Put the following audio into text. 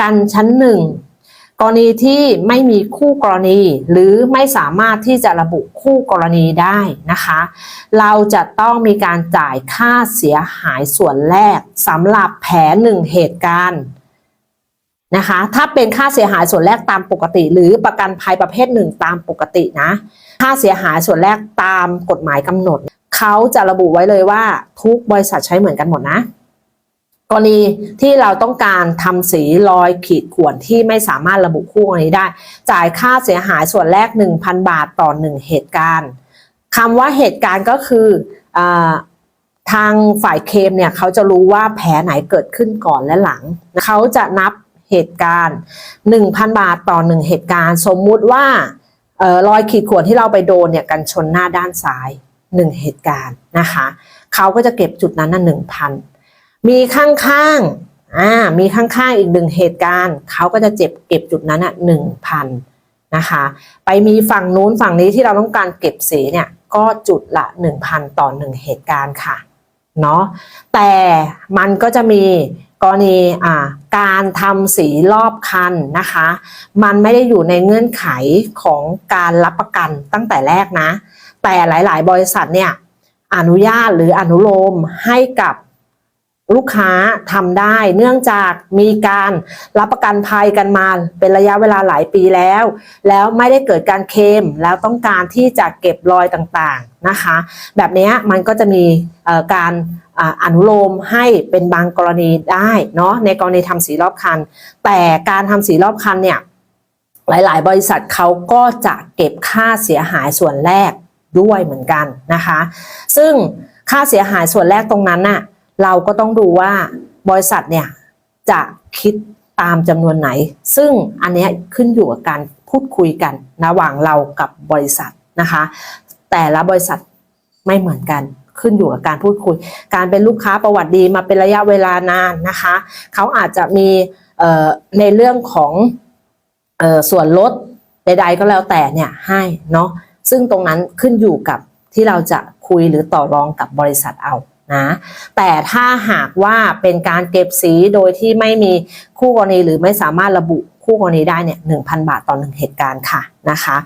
กันชั้นหนึ่งกรณีที่ไม่มีคู่กรณี หรือไม่สามารถที่จะระบุคู่กรณีได้นะคะ เราจะต้องมีการจ่ายค่าเสียหายส่วนแรกสำหรับแผลหนึ่งเหตุการณ์นะคะถ้าเป็นค่าเสียหายส่วนแรกตามปกติ หรือประกันภัยประเภทหนึ่งตามปกตินะค่าเสียหายส่วนแรกตามกฎหมายกำหนด เขาจะระบุไว้เลยว่าทุกบริษัทใช้เหมือนกันหมดนะ กรณีที่เราต้องการทำสีรอยขีดข่วนที่ไม่สามารถระบุคู่กรณีได้ จ่ายค่าเสียหายส่วนแรก 1,000 บาทต่อ 1 เหตุการณ์คำว่าเหตุการณ์ก็คืออทางฝ่ายเคมเนี่ยเขาจะรู้ว่าแผลไหนเกิดขึ้นก่อนและหลัง เขาจะนับเหตุการณ์ 1,000 บาทต่อ 1 เหตุการณ์ สมมุติว่าออรอยขีดข่วนที่เราไปโดนเนี่ยกันชนหน้าด้านซ้าย 1 เหตุการณ์นะคะ เขาก็จะเก็บจุดนั้นน่ะ1,000 มีข้างๆอ่ามีข้างๆอีกหนึ่งเหตุการณ์เขาก็จะเจ็บเก็บจุดนั้นอะหนึ่งพันนะคะ ไปมีฝั่งนู้นฝั่งนี้ที่เราต้องการเก็บสีเนี่ยก็จุดละหนึ่งพันต่อหนึ่งเหตุการณ์ค่ะเนาะแต่มันก็จะมีกรณีอ่าการทำสีรอบคันนะคะ มันไม่ได้อยู่ในเงื่อนไขของการรับประกันตั้งแต่แรกนะ แต่หลาย ๆ บริษัทเนี่ยอนุญาตหรืออนุโลมให้กับ ลูกค้าทำได้เนื่องจากมีการรับประกันภัยกันมาเป็นระยะเวลาหลายปีแล้ว แล้วไม่ได้เกิดการเคลมแล้วต้องการที่จะเก็บรอยต่างๆนะคะ แบบนี้มันก็จะมีการอนุโลมให้เป็นบางกรณีได้เนาะในกรณีทำสีรอบคัน แต่การทำสีรอบคันเนี่ยหลายๆ บริษัทเขาก็จะเก็บค่าเสียหายส่วนแรกด้วยเหมือนกันนะคะ ซึ่งค่าเสียหายส่วนแรกตรงนั้นน่ะ เราก็ต้องดูว่าบริษัทเนี่ยจะคิดตามจำนวนไหน ซึ่งอันนี้ขึ้นอยู่กับการพูดคุยกันระหว่างเรากับบริษัทนะคะ แต่ละบริษัทไม่เหมือนกันขึ้นอยู่กับการพูดคุย การเป็นลูกค้าประวัติดีมาเป็นระยะเวลานานนะคะ เขาอาจจะมีในเรื่องของออส่วนลดใดๆก็แล้วแต่เนี่ยให้เนาะซึ่งตรงนั้นขึ้นอยู่กับที่เราจะคุยหรือต่อรองกับบริษัทเอา นะแต่ถ้าหากว่าเป็นการเก็บสีโดยที่ไม่มีคู่กรณีหรือไม่สามารถระบุคู่กรณีได้เนี่ย1,000 บาทต่อหนึ่งเหตุการณ์ค่ะนะคะ